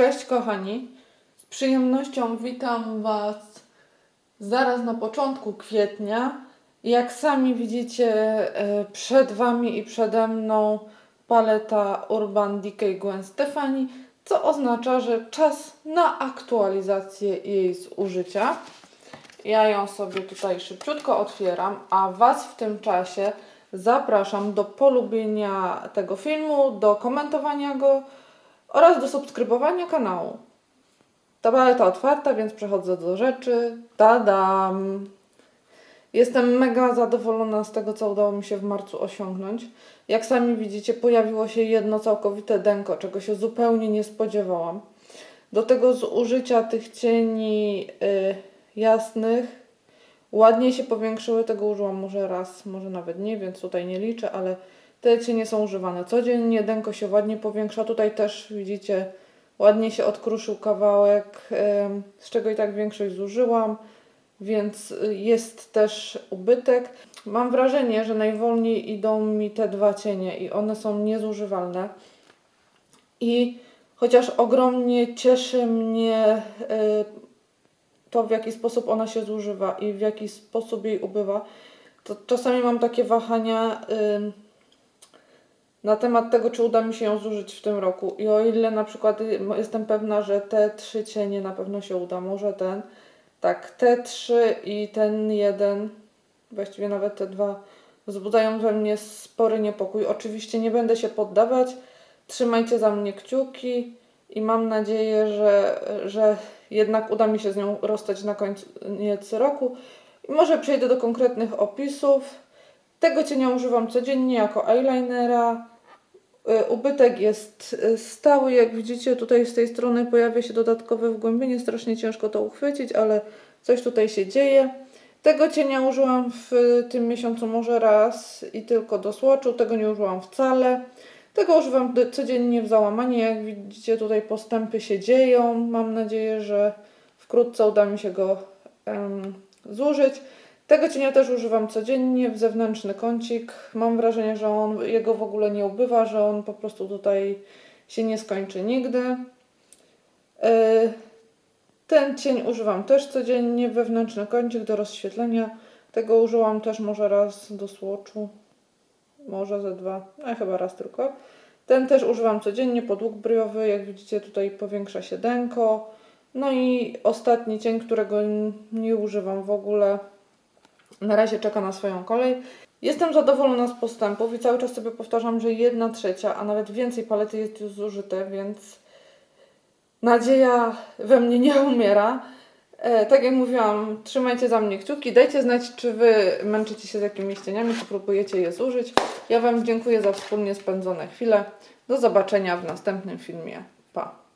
Cześć kochani, z przyjemnością witam Was zaraz na początku kwietnia. Jak sami widzicie, e, przed Wami i przede mną paleta Urban Decay Gwen Stefani, co oznacza, że czas na aktualizację jej zużycia. Ja ją sobie tutaj szybciutko otwieram, a Was w tym czasie zapraszam do polubienia tego filmu, do komentowania go oraz do subskrybowania kanału. Ta paleta otwarta, więc przechodzę do rzeczy. Tadam! Jestem mega zadowolona z tego, co udało mi się w marcu osiągnąć. Jak sami widzicie, pojawiło się jedno całkowite denko, czego się zupełnie nie spodziewałam. Do tego z użycia tych cieni y, jasnych ładnie się powiększyły. Tego użyłam może raz, może nawet nie, więc tutaj nie liczę, ale te cienie są używane codziennie. Denko się ładnie powiększa. Tutaj też widzicie, ładnie się odkruszył kawałek, z czego i tak większość zużyłam, więc y, jest też ubytek. Mam wrażenie, że najwolniej idą mi te dwa cienie i one są niezużywalne. I chociaż ogromnie cieszy mnie y, to, w jaki sposób ona się zużywa i w jaki sposób jej ubywa, to czasami mam takie wahania ym, na temat tego, czy uda mi się ją zużyć w tym roku. I o ile na przykład jestem pewna, że te trzy cienie na pewno się uda, może ten, tak, te trzy i ten jeden, właściwie nawet te dwa, wzbudzają we mnie spory niepokój. Oczywiście nie będę się poddawać. Trzymajcie za mnie kciuki i mam nadzieję, że, że jednak uda mi się z nią rozstać na koniec roku. I może przejdę do konkretnych opisów. Tego cienia używam codziennie jako eyelinera. Y, Ubytek jest y, stały, jak widzicie tutaj z tej strony pojawia się dodatkowe wgłębienie, strasznie ciężko to uchwycić, ale coś tutaj się dzieje. Tego cienia użyłam w tym miesiącu może raz i tylko do słoczu, tego nie użyłam wcale. Tego używam codziennie w załamanie, jak widzicie tutaj postępy się dzieją. Mam nadzieję, że wkrótce uda mi się go em, zużyć. Tego cienia też używam codziennie w zewnętrzny kącik. Mam wrażenie, że on jego w ogóle nie ubywa, że on po prostu tutaj się nie skończy nigdy. Yy, Ten cień używam też codziennie, wewnętrzny kącik do rozświetlenia. Tego użyłam też może raz do słoczu, może ze dwa, a chyba raz tylko. Ten też używam codziennie, podłóg bryowy, jak widzicie tutaj powiększa się denko. No i ostatni cień, którego nie używam w ogóle, na razie czeka na swoją kolej. Jestem zadowolona z postępów i cały czas sobie powtarzam, że jedna trzecia, a nawet więcej palety jest już zużyte, więc nadzieja we mnie nie umiera. E, tak jak mówiłam, trzymajcie za mnie kciuki, dajcie znać, czy Wy męczycie się z jakimiś cieniami, czy próbujecie je zużyć. Ja Wam dziękuję za wspólnie spędzone chwile. Do zobaczenia w następnym filmie. Pa!